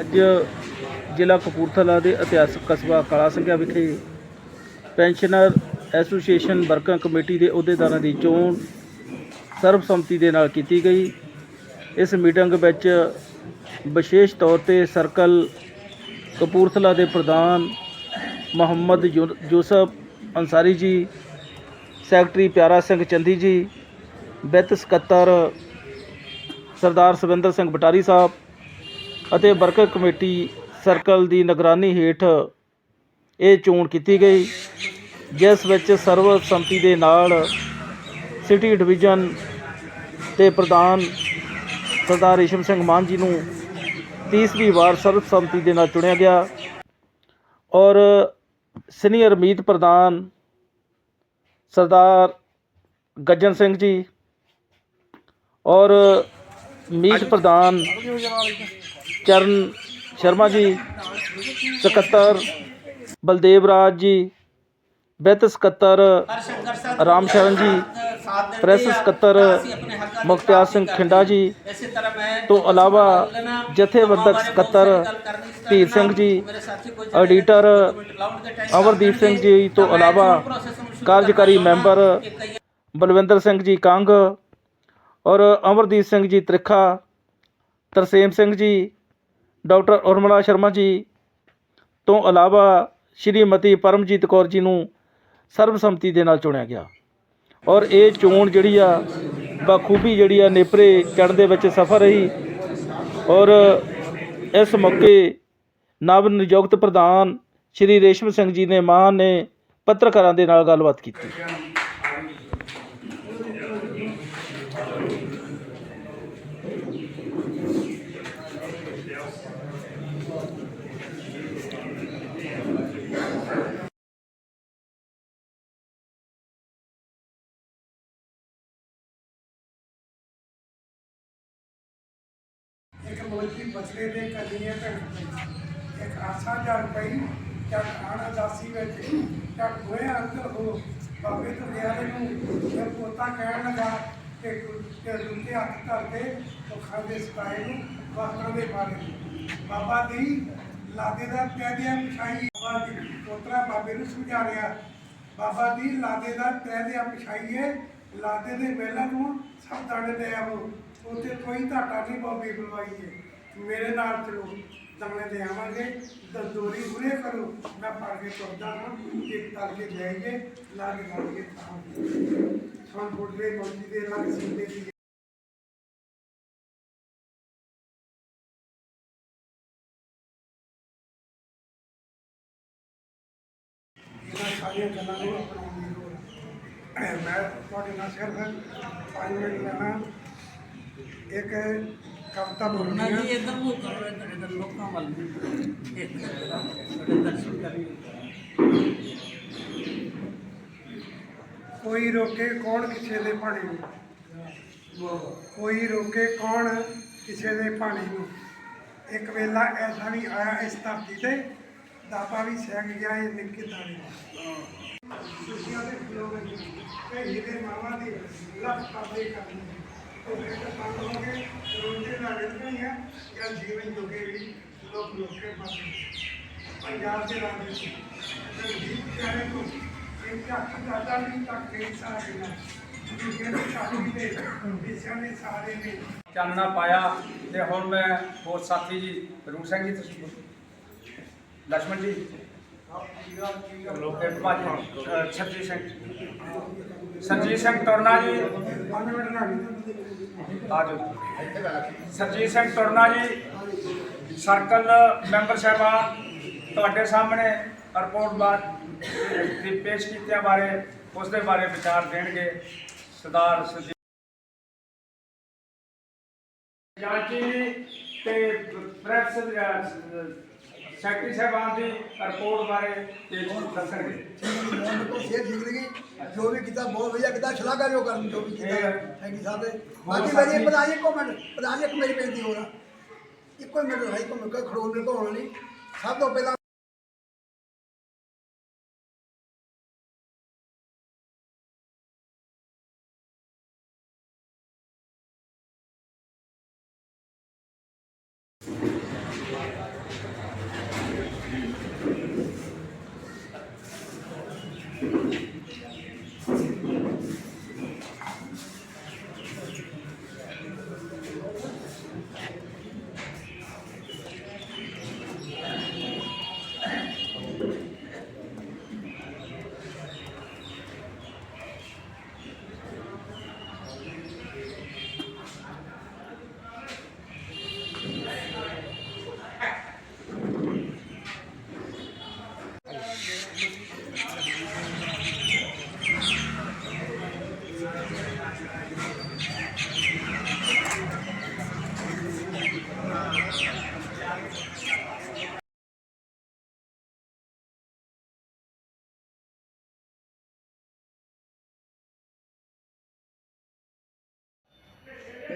ਅੱਜ ਜ਼ਿਲ੍ਹਾ ਕਪੂਰਥਲਾ ਦੇ ਇਤਿਹਾਸਕ ਕਸਬਾ ਕਾਲਾ ਸਿੰਘਾ ਵਿਖੇ ਪੈਨਸ਼ਨਰ ਐਸੋਸੀਏਸ਼ਨ ਵਰਕਿੰਗ ਕਮੇਟੀ ਦੇ ਅਹੁਦੇਦਾਰਾਂ ਦੀ ਚੋਣ ਸਰਬਸੰਮਤੀ ਦੇ ਨਾਲ ਕੀਤੀ ਗਈ। ਇਸ ਮੀਟਿੰਗ ਵਿੱਚ ਵਿਸ਼ੇਸ਼ ਤੌਰ ਤੇ ਸਰਕਲ ਕਪੂਰਥਲਾ ਦੇ ਪ੍ਰਧਾਨ ਮੁਹੰਮਦ ਯੂ- ਯੂਸਫ ਅੰਸਾਰੀ ਜੀ, ਸੈਕਟਰੀ ਪਿਆਰਾ ਸਿੰਘ ਚੰਦੀ ਜੀ, ਵਿੱਤ ਸਕੱਤਰ ਸਰਦਾਰ ਸਵਿੰਦਰ ਸਿੰਘ ਬਟਾਰੀ ਸਾਹਿਬ ਅਤੇ ਵਰਕਰ ਕਮੇਟੀ ਸਰਕਲ ਦੀ ਨਿਗਰਾਨੀ ਹੇਠ ਇਹ ਚੋਣ ਕੀਤੀ ਗਈ ਜਿਸ ਵਿੱਚ ਸਰਵਸੰਮਤੀ ਦੇ ਨਾਲ ਸਿਟੀ ਡਿਵੀਜ਼ਨ ਦੇ ਪ੍ਰਧਾਨ ਸਰਦਾਰ ਰੇਸ਼ਮ ਸਿੰਘ ਮਾਨ ਜੀ ਨੂੰ ਤੀਸਰੀ ਵਾਰ ਸਰਬਸੰਮਤੀ ਦੇ ਨਾਲ ਚੁਣਿਆ ਗਿਆ ਔਰ ਸੀਨੀਅਰ ਮੀਤ ਪ੍ਰਧਾਨ ਸਰਦਾਰ ਗੱਜਨ ਸਿੰਘ ਜੀ ਔਰ ਮੀਤ ਪ੍ਰਧਾਨ ਚਰਨ ਸ਼ਰਮਾ ਜੀ ਸਕੱਤਰ ਬਲਦੇਵ ਰਾਜ ਜੀ ਵਿੱਤ ਸਕੱਤਰ ਰਾਮ ਸ਼ਰਨ ਜੀ ਪ੍ਰੈਸ ਸਕੱਤਰ ਮੁਖਤਿਆਰ ਸਿੰਘ ਖਿੰਡਾ ਜੀ ਤੋਂ ਇਲਾਵਾ ਜਥੇਬੰਦਕ ਸਕੱਤਰ ਧੀਰ ਸਿੰਘ ਜੀ ਐਡੀਟਰ ਅਮਰਦੀਪ ਸਿੰਘ ਜੀ ਤੋਂ ਇਲਾਵਾ ਕਾਰਜਕਾਰੀ ਮੈਂਬਰ ਬਲਵਿੰਦਰ ਸਿੰਘ ਜੀ ਕੰਗ ਔਰ ਅਮਰਦੀਪ ਸਿੰਘ ਜੀ ਤ੍ਰਿਖਾ ਤਰਸੇਮ ਸਿੰਘ ਜੀ ਡਾਕਟਰ ਉਰਮਲਾ ਸ਼ਰਮਾ ਜੀ ਤੋਂ ਇਲਾਵਾ ਸ਼੍ਰੀਮਤੀ ਪਰਮਜੀਤ ਕੌਰ ਜੀ ਨੂੰ ਸਰਬਸੰਮਤੀ ਦੇ ਨਾਲ ਚੁਣਿਆ ਗਿਆ। ਔਰ ਇਹ ਚੋਣ ਜਿਹੜੀ ਆ, ਬਖੂਬੀ ਜਿਹੜੀ ਆ ਨੇਪਰੇ ਚੜ੍ਹਨ ਦੇ ਵਿੱਚ ਸਫਲ ਰਹੀ। ਔਰ ਇਸ ਮੌਕੇ ਨਵ ਨਿਯੁਕਤ ਪ੍ਰਧਾਨ ਸ਼੍ਰੀ ਰੇਸ਼ਮ ਸਿੰਘ ਜੀ ਨੇ ਮਾਨ ਨੇ ਪੱਤਰਕਾਰਾਂ ਦੇ ਨਾਲ ਗੱਲਬਾਤ ਕੀਤੀ। ਇੱਕ ਮੋਜੀ ਬਸਰੇ ਦੇ ਕਲੀਆਂ ਪਿੰਡ ਇੱਕ ਆਸਾ ਜਲ ਪਈ ਜਦ ਆਣ ਅਦਾਸੀ ਵਿੱਚ ਜਦ ਹੋਏ ਅੰਦਰ ਹੋ, ਬਾਬੇ ਤੋਂ ਗਿਆ ਨੂੰ ਇਹ ਪੋਤਾ ਕਹਿਣ ਲੱਗਾ ਕਿ ਕਿ ਦੁੱਤੇ ਹੱਥ ਧਰਦੇ ਉਹ ਖਾਦੇ ਸਕਾਏ ਨੂੰ ਵਾਤਾਂ ਦੇ ਬਾਰੇ ਬਾਬਾ ਦੀ ਲਾਦੇ ਦਾ ਤੈਦਿਆ ਪਿਛਾਈ ਬਾਬਾ ਜੀ ਪੋਤਰਾ ਬਾਬੇ ਨੂੰ ਸਮਝਾ ਰਿਹਾ। ਬਾਬਾ ਦੀ ਲਾਦੇ ਦਾ ਤੈਦਿਆ ਪਿਛਾਈਏ, ਲਾਦੇ ਦੇ ਮੇਲਾ ਨੂੰ ਸਭ ਦਾਣੇ ਦੇ ਆਵੋ ਉੱਥੇ ਕੋਈ ਘਾਟਾ ਨਹੀਂ ਬਾਬੇ ਬੁਲਵਾਈਏ ਮੇਰੇ ਨਾਲ ਚਲੋ, ਦਾਣੇ ਦੇ ਆਵਾਂਗੇ, ਦੰਦੋਰੀ ਪੂਰੇ ਕਰੋ। ਮੈਂ ਪੜ ਕੇ ਤੁਰਦਾ ਹਾਂ ਇੱਕ ਤਰ ਕੇ ਜਾਈਏ ਲਾਗੇ ਲਾਗੇ ਖਾਵਾਂਗੇ ਸੋਨ ਫੁੱਟਦੇ ਮੋਦੀ ਦੇ ਲੱਗ ਸਿੰਦੇ ਦੀ ਇਹਨਾਂ ਸਾਰੀਆਂ ਗੱਲਾਂ ਨੂੰ ਅਪਣਾਉਣ ਮੈਂ ਤੁਹਾਡੇ ਨਾਲ ਸਿਰਫ ਪੰਜ ਮਿੰਟ ਲੈਣਾ ਇੱਕ ਕਵਿਤਾ ਬੋਲਣੀ ਨਾ ਜੀ ਹੈ ਇਧਰ ਨੂੰ ਕਰੋ ਇਧਰ ਇਧਰ ਲੋਕਾਂ ਵੱਲ ਥੋੜੇ ਦਰਸ਼ਨ ਕਰੀ। ਕੋਈ ਰੋਕੇ ਕੌਣ ਕਿਸੇ ਦੇ ਪਾਣੀ ਨੂੰ? ਕੋਈ ਰੋਕੇ ਕੌਣ ਕਿਸੇ ਦੇ ਪਾਣੀ ਨੂੰ? ਇੱਕ ਵੇਲਾ ਐਸਾ ਵੀ ਆਇਆ ਇਸ ਧਰਤੀ ਤੇ ਦਾਤਾ ਵੀ ਸਹਿ ਗਿਆ ਇਹ ਨਿੱਕੀ ਦਾਣੀ ਖੁਸ਼ੀਆਂ ਦੇ ਫੁੱਲੋਂ ਵਿੱਚ ਤੇ ਹੀਰੇ ਮਾਵਾ ਦੀ ਲੱਖ ਕਾਬੇ ਕਰਨੀ ऑपरेशन बंद हो गए रोजे ना नहीं है या जीवन जोगे भी लोग लोग के पास पंजाब के राज्य से संदीप कहने को इनके अखी दादा नहीं तक नहीं सारे ने ਚਾਨਣਾ ਪਾਇਆ ਤੇ ਹੁਣ ਮੈਂ ਹੋਰ ਸਾਥੀ ਜੀ ਰੂਪ ਸਿੰਘ ਜੀ ਤੁਸੀਂ ਲక్ష్మణ ਜੀ ਲੋਕੇਟ ਭਾਜੀ ਛੱਤਰੀ ਸਿੰਘ ਸਰਜੀਤ ਸਿੰਘ ਤੁਰਨਾ ਜੀ। ਆਜੋ ਸਰਜੀਤ ਸਿੰਘ ਤੁਰਨਾ ਜੀ, ਸਰਕਲ ਮੈਂਬਰ ਸਾਹਿਬਾਨ ਤੁਹਾਡੇ ਸਾਹਮਣੇ ਰਿਪੋਰਟ ਬਾਤ ਦੀ ਪੇਸ਼ ਕੀਤਿਆਂ ਬਾਰੇ ਉਸ ਦੇ ਬਾਰੇ ਵਿਚਾਰ ਦੇਣਗੇ। ਸਰਦਾਰ ਸਰਜੀਤ ਜਾਂਚੀ ਤੇ ਪ੍ਰੈਸ ਸੈਕਟਰੀ ਸਾਹਿਬਾਨ ਦੀ ਰਿਪੋਰਟ ਬਾਰੇ ਪੇਸ਼ ਦੱਸਣਗੇ। ਇਹ ਠੀਕ ਲੱਗੀ ਜੋ ਵੀ ਕੀਤਾ ਬਹੁਤ ਵਧੀਆ ਕੀਤਾ। ਸ਼ਲਾਘਾ ਜੋ ਕਰਨ ਜੋ ਵੀ ਕੀਤਾ। ਥੈਂਕ ਯੂ ਸਾਹਿਬ ਦੇ। ਬਾਕੀ ਮੇਰੀ ਪ੍ਰਧਾਨ ਇੱਕ ਮਿੰਟ ਪ੍ਰਧਾਨ ਇੱਕ ਮੇਰੀ ਬੇਨਤੀ ਹੋਣਾ ਇੱਕੋ ਹੀ ਮਿੰਟ ਹੈ ਇੱਕੋ ਮਿੰਟ ਖੜੋਣ ਮੇਰੇ ਕੋਲ ਨਹੀਂ। ਸਭ ਤੋਂ ਪਹਿਲਾਂ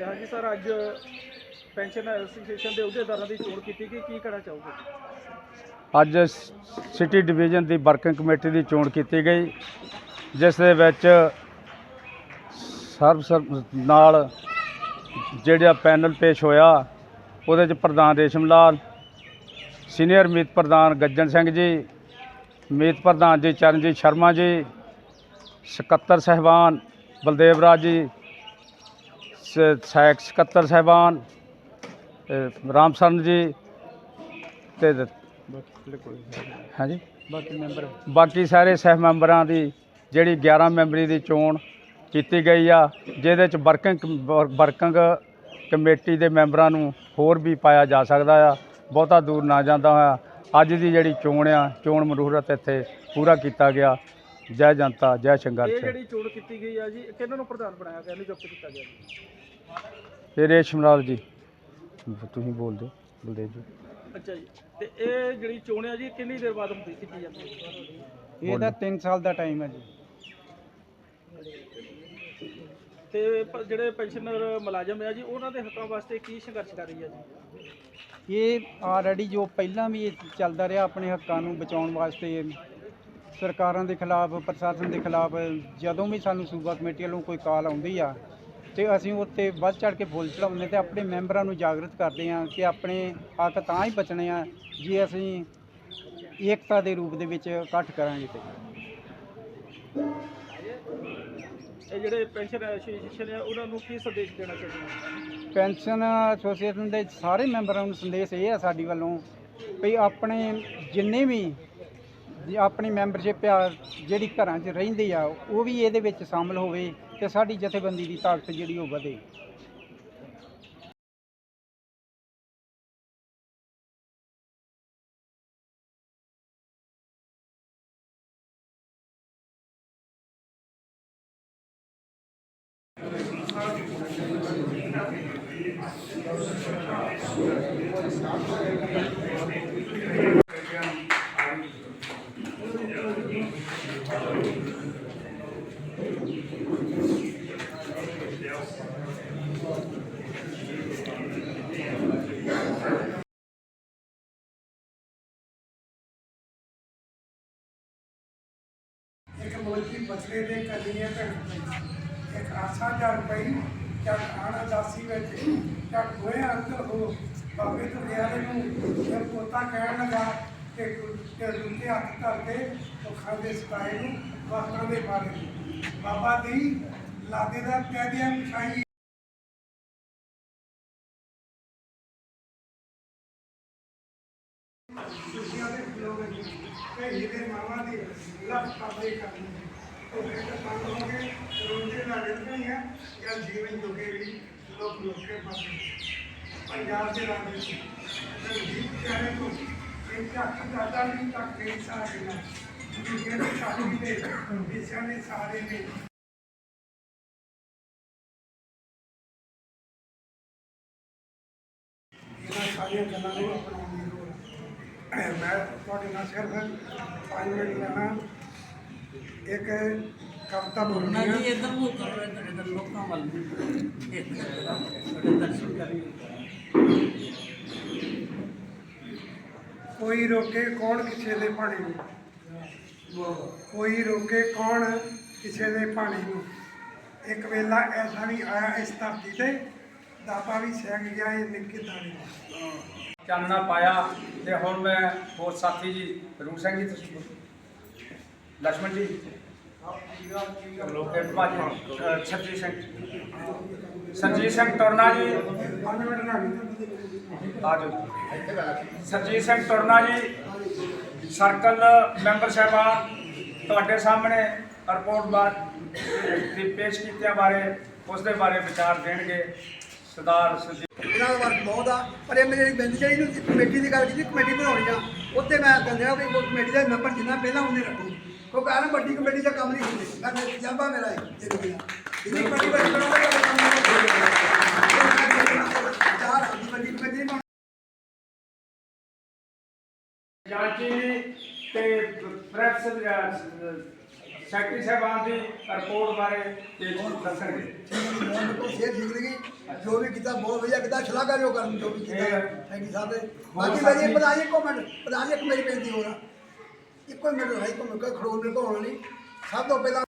ਤੇ ਹਾਂਜੀ ਸਰ ਅੱਜ ਪੈਨਸ਼ਨ ਐਸੋਸੀਏਸ਼ਨ ਦੇ ਅਹੁਦੇਦਾਰਾਂ ਦੀ ਚੋਣ ਕੀਤੀ ਗਈ, ਕੀ ਕਹਿਣਾ ਚਾਹੋਗੇ? ਅੱਜ ਸ- ਸਿਟੀ ਡਿਵੀਜ਼ਨ ਦੀ ਵਰਕਿੰਗ ਕਮੇਟੀ ਦੀ ਚੋਣ ਕੀਤੀ ਗਈ, ਜਿਸ ਦੇ ਵਿੱਚ ਸਰਬ ਸਰਬ ਨਾਲ ਜਿਹੜਾ ਪੈਨਲ ਪੇਸ਼ ਹੋਇਆ, ਉਹਦੇ ਚ ਪ੍ਰਧਾਨ ਰੇਸ਼ਮ ਲਾਲ, ਸੀਨੀਅਰ ਮੀਤ ਪ੍ਰਧਾਨ ਗੱਜਣ ਸਿੰਘ ਜੀ, ਮੀਤ ਪ੍ਰਧਾਨ ਜੀ ਚਰਨਜੀਤ ਸ਼ਰਮਾ ਜੀ, ਸਕੱਤਰ ਸਹਿਬਾਨ ਬਲਦੇਵ ਰਾਜ ਜੀ ਸਹਾਇਕ ਸਕੱਤਰ ਸਹਿਬਾਨ ਰਾਮ ਸਰਨ ਜੀ ਤੇ ਹਾਂਜੀ? ਬਾਕੀ ਮੈਂਬਰ। ਬਾਕੀ ਸਾਰੇ ਸਹਿ ਮੈਂਬਰਾਂ ਦੀ ਜਿਹੜੀ 11 ਮੈਂਬਰੀ ਦੀ ਚੋਣ ਕੀਤੀ ਗਈ ਆ ਜਿਹਦੇ ਚ ਵਰਕਿੰਗ ਵਰਕਿੰਗ ਕਮੇਟੀ ਦੇ ਮੈਂਬਰਾਂ ਨੂੰ ਹੋਰ ਵੀ ਪਾਇਆ ਜਾ ਸਕਦਾ ਆ ਬਹੁਤਾ ਦੂਰ ਨਾ ਜਾਂਦਾ ਹੋਇਆ। ਅੱਜ ਦੀ ਜਿਹੜੀ ਚੋਣ ਆ ਚੋਣ ਮਰੂਹਰਤ ਇੱਥੇ ਪੂਰਾ ਕੀਤਾ ਗਿਆ। ਜੈ ਜਨਤਾ ਜੈ ਇਹ ਸੰਘਰਸ਼ ਜਿਹੜੀ ਚੋਣ ਕੀਤੀ ਗਈ ਆ ਜੀ ਕਿਹਨਾਂ ਨੂੰ ਪ੍ਰਧਾਨ ਬਣਾਇਆ ਗਿਆ ਨਿਯੁਕਤ ਕੀਤਾ ਗਿਆ ਜੀ? ਇਹ ਰੇਸ਼ਮ ਲਾਲ ਜੀ। ਤੁਸੀਂ ਬੋਲਦੇ ਬਲਦੇਵ ਜੀ। ਅੱਛਾ ਜੀ। ਤੇ ਇਹ ਜਿਹੜੀ ਚੋਣ ਆ ਜੀ ਕਿੰਨੀ ਦੇਰ ਬਾਅਦ ਹੁੰਦੀ ਕੀਤੀ ਜਾਂਦੀ ਹੈ ਇਹਦਾ 3 ਸਾਲ ਦਾ ਟਾਈਮ ਹੈ ਜੀ। ਤੇ ਪ- ਜਿਹੜੇ ਪੈਨਸ਼ਨਰ ਮੁਲਾਜ਼ਮ ਆ ਜੀ ਉਹਨਾਂ ਦੇ ਹੱਕਾਂ ਵਾਸਤੇ ਕੀ ਸੰਘਰਸ਼ ਕਰ ਰਹੀ ਹੈ ਜੀ? ਇਹ ਆਲਰੇਡੀ ਜੋ ਪਹਿਲਾਂ ਵੀ ਇਹ ਚੱਲਦਾ ਰਿਹਾ ਆਪਣੇ ਹੱਕਾਂ ਨੂੰ ਬਚਾਉਣ ਵਾਸਤੇ ਸਰਕਾਰਾਂ ਦੇ ਖਿਲਾਫ ਪ੍ਰਸ਼ਾਸਨ ਦੇ ਖਿਲਾਫ ਜਦੋਂ ਵੀ ਸਾਨੂੰ ਸੂਬਾ ਕਮੇਟੀ ਵੱਲੋਂ ਕੋਈ ਕਾਲ ਆਉਂਦੀ ਆ ਤੇ ਅਸੀਂ ਉੱਤੇ ਵੱਧ ਚੜ ਕੇ ਫੁੱਲ ਚੜਾਉਂਦੇ ਤੇ ਆਪਣੇ ਮੈਂਬਰਾਂ ਨੂੰ ਜਾਗਰਤ ਕਰਦੇ ਆ ਕਿ ਆਪਣੇ ਹੱਕ ਤਾਂ ਹੀ ਬਚਣੇ ਆ ਜੇ ਅਸੀਂ ਏਕਤਾ ਦੇ ਰੂਪ ਦੇ ਵਿੱਚ ਇਕੱਠ ਕਰਾਂਗੇ ਤੇ। ਇਹ ਜਿਹੜੇ ਪੈਨਸ਼ਨ ਐਸੋਸੀਏਸ਼ਨ ਆ ਉਹਨਾਂ ਨੂੰ ਕੀ ਸੰਦੇਸ਼ ਦੇਣਾ ਚਾਹੁੰਦੇ? ਹੋ ਪੈਨਸ਼ਨ ਐਸੋਸੀਏਸ਼ਨ ਦੇ ਸਾਰੇ ਮੈਂਬਰਾਂ ਨੂੰ ਸੰਦੇਸ਼ ਇਹ ਆ ਸਾਡੀ ਵੱਲੋਂ ਵੀ ਆਪਣੇ ਜਿੰਨੇ ਵੀ ਆਪਣੀ ਮੈਂਬਰਸ਼ਿਪ ਆ ਜਿਹੜੀ ਘਰਾਂ 'ਚ ਰਹਿੰਦੀ ਆ ਉਹ ਵੀ ਇਹਦੇ ਵਿੱਚ ਸ਼ਾਮਲ ਹੋਵੇ ਤੇ ਸਾਡੀ ਜਥੇਬੰਦੀ ਦੀ ਤਾਕਤ ਜਿਹੜੀ ਉਹ ਵਧੇ। ਇੱਕ ਮੋਲਕੀ ਦੇ ਕੱਲੀਆਂ ਭੈਣ ਇੱਕ ਆਸਾ ਜਲ ਪਈ ਚੱਕ ਆਣਾ ਦਾਸੀ ਵਿੱਚ ਚੱਕ ਹੋਏ ਅੰਦਰ ਹੋ, ਬਾਬੇ ਤੋਂ ਗਿਆ ਨੂੰ ਇਹ ਪੋਤਾ ਕਹਿਣ ਲੱਗਾ ਕਿ ਕਿ ਰੁੱਤੇ ਹੱਥ ਧਰਦੇ ਉਹ ਖਾਂਦੇ ਸਤਾਏ ਨੂੰ ਵਾਕਾਂ ਦੇ ਬਾਰੇ ਬਾਬਾ ਦੀ ਲਾਦੇ ਦਾ ਕਹਿਦਿਆਂ ਮਿਠਾਈ। ਦੁਨੀਆ ਦੇ ਲੋਕ ਕਈ ਇਹਦੇ ਮਾਮਾ ਦੀ ਲੱਖ ਕਾਬੇ ਕਰਨੀ ਉਹ ਕਹਿੰਦੇ ਬੰਦ ਹੋ ਗਏ ਰੋਂਦੇ ਲੱਗ ਗਏ ਹੈ ਜਾਂ ਜੀਵਨ ਜੋਗੇ ਵੀ ਲੋਕ ਲੋਕੇ ਪਾਸੇ ਪੰਜਾਬ ਦੇ ਰਾਜ ਵਿੱਚ ਰਣਜੀਤ ਪਿਆਰੇ ਤੋਂ ਇਹ ਚੱਕ ਦਾਦਾ ਵੀ ਤੱਕ ਨਹੀਂ ਸਾਰੇ ਨਾ ਜਿਹੜੇ ਨੇ ਸਾਡੀ ਦੇ ਵਿਸ਼ਿਆਂ ਨੇ ਸਾਰੇ ਨੇ ਇਹਨਾਂ ਸਾਰੀਆਂ ਗੱਲਾਂ ਨੂੰ ਅਪਣਾਉਣ ਦੀ ਲੋੜ ਹੈ ਮੈਂ ਤੁਹਾਡੇ ਨਾਲ ਸਿਰਫ ਪੰਜ ਮਿੰਟ ਲੈਣਾ ਇੱਕ ਕਵਿਤਾ ਬੋਲਣੀ ਜੀ ਹੈ ਇਧਰ ਮੂੰਹ ਕਰੋ ਇਧਰ ਇਧਰ ਲੋਕਾਂ ਵੱਲ ਇੱਕ ਕੋਈ ਰੋਕੇ ਕੌਣ ਕਿਸੇ ਦੇ ਭਾਣੇ ਨੂੰ? ਕੋਈ ਰੋਕੇ ਕੌਣ ਕਿਸੇ ਦੇ ਭਾਣੇ ਨੂੰ? ਇੱਕ ਵੇਲਾ ਐਸਾ ਵੀ ਆਇਆ ਇਸ ਧਰਤੀ ਤੇ ਦਾਤਾ ਵੀ ਸਹਿਗ ਗਿਆ ਇਹ ਨਿੱਕੇ ਦਾਣੇ ਚਾਨਣਾ ਪਾਇਆ ਤੇ ਹੁਣ ਮੈਂ ਹੋਰ ਸਾਥੀ ਜੀ ਰੂਪ ਸਿੰਘ ਜੀ ਤੁਸੀਂ ਲక్ష్ਮਣ ਜੀ ਲੋਕੇਟ ਭਾਜੀ ਸਿੰਘ ਸਰਜੀਤ ਸਿੰਘ ਤੁਰਨਾ ਜੀ ਆਜੋ ਸਿੰਘ ਤੁਰਨਾ ਜੀ ਸਰਕਲ ਮੈਂਬਰ ਸਾਹਿਬਾਨ ਤੁਹਾਡੇ ਸਾਹਮਣੇ ਰਿਪੋਰਟ ਬਾਅਦ ਦੀ ਪੇਸ਼ ਕੀਤਿਆਂ ਬਾਰੇ ਉਸ ਦੇ ਬਾਰੇ ਵਿਚਾਰ ਦੇਣਗੇ ਸਰਦਾਰ ਸੁਜੀਤ ਇਹਨਾਂ ਦਾ ਵਰਕ ਬਹੁਤ ਆ, ਪਰ ਇਹ ਮੇਰੀ ਬੇਨਤੀ ਜਿਹੜੀ ਨੂੰ ਕਮੇਟੀ ਦੀ ਗੱਲ ਕੀਤੀ, ਕਮੇਟੀ ਬਣਾਉਣੀ ਆ। ਉੱਤੇ ਮੈਂ ਕਹਿੰਦਾ ਕਿ ਕਮੇਟੀ ਦਾ ਮੈਂਬਰ ਜਿੰਨਾ ਪਹਿਲਾਂ ਉਹਨੇ ਰੱਖੋ। ਕੋਈ ਕਹਿੰਦਾ ਵੱਡੀ ਕਮੇਟੀ ਦਾ ਕੰਮ ਨਹੀਂ ਹੁੰਦੇ। ਮੈਂ ਮੇਰਾ ਤਜਰਬਾ ਮੇਰਾ ਹੈ ਜ਼ਿੰਦਗੀ ਦਾ ਜਿੰਨੀ ਵੱਡੀ ਵੱਡੀ ਕਮੇਟੀ ਦਾ ਕੰਮ ਨਹੀਂ ਚਾਰ ਆਪਣੀ ਵੱਡੀ ਕਮੇਟੀ ਨਹੀਂ ਜਾਂਚੀ ਤੇ ਪ੍ਰੈਸ ਸੈਕਟਰੀ ਸਾਹਿਬਾਨ ਦੀ ਰਿਪੋਰਟ ਬਾਰੇ ਤੇ ਦੱਸਣਗੇ। ਮੈਂ ਬਿਲਕੁਲ ਸਿਹਤ ਠੀਕ ਰਹੀ ਜੋ ਵੀ ਕੀਤਾ ਬਹੁਤ ਵਧੀਆ ਕੀਤਾ। ਸ਼ਲਾਘਾਯੋਗ ਕਰਨ ਜੋ ਵੀ ਕੀਤਾ। ਥੈਂਕ ਯੂ ਸਾਹਿਬ ਬਾਕੀ ਮੇਰੀ ਪ੍ਰਧਾਨੀ ਕਮੇਟੀ ਪ੍ਰਧਾਨੀ ਕਮੇਟੀ ਬੇਨਤੀ ਹੋ ਰਹਾ ਇੱਕੋ ਮਿੰਟ ਹਾਈ ਕੋ ਮਿਲ ਕੇ ਖੜੋਲ ਮੇਰੇ ਕੋਲ ਨਹੀਂ ਸਭ ਤੋਂ ਪਹਿਲਾਂ